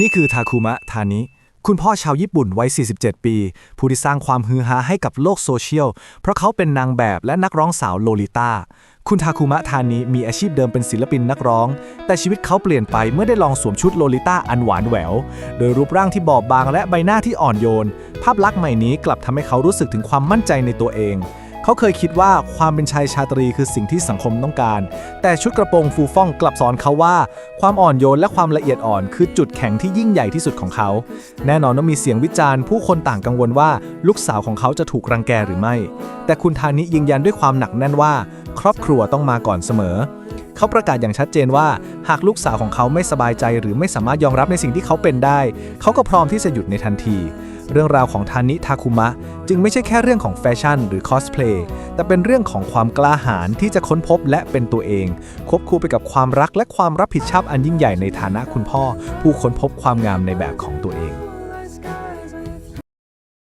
นี่คือทาคุมะทานิ คุณพ่อชาวญี่ปุ่นวัย 47 ปี ผู้ที่สร้างความฮือฮาให้กับโลกโซเชียล เพราะเขาเป็นนางแบบและนักร้องสาวโลลิต้า คุณทาคุมะทานิมีอาชีพเดิมเป็นศิลปินนักร้อง แต่ชีวิตเขาเปลี่ยนไปเมื่อได้ลองสวมชุดโลลิต้าอันหวานแหวว โดยรูปร่างที่บอบบางและใบหน้าที่อ่อนโยน ภาพลักษณ์ใหม่นี้กลับทำให้เขารู้สึกถึงความมั่นใจในตัวเอง เขาเคยคิดว่าความเป็นชายชาตรีคือสิ่งที่สังคมต้องการ แต่ชุดกระโปรงฟูฟ่องกลับสอนเขาว่า ความอ่อนโยนและความละเอียดอ่อนคือจุดแข็งที่ยิ่งใหญ่ที่สุดของเขา แน่นอนว่ามีเสียงวิจารณ์ผู้คนต่างกังวลว่าลูกสาวของเขาจะถูกรังแกหรือไม่ แต่คุณธานิยืนยันด้วยความหนักแน่นว่า ครอบครัวต้องมาก่อนเสมอ เขาประกาศอย่างชัดเจนว่า หากลูกสาวของเขาไม่สบายใจ หรือไม่สามารถยอมรับในสิ่งที่เขาเป็นได้ เขาก็พร้อมที่จะหยุดในทันที เรื่องราวของทานิทาคุมะ จึงไม่ใช่แค่เรื่องของแฟชั่นหรือคอสเพลย์แต่เป็นเรื่องของความกล้าหาญที่จะค้นพบและเป็นตัวเอง ควบคู่ไปกับความรักและความรับผิดชอบอันยิ่งใหญ่ในฐานะคุณพ่อ ผู้ค้นพบความงามในแบบของตัวเอง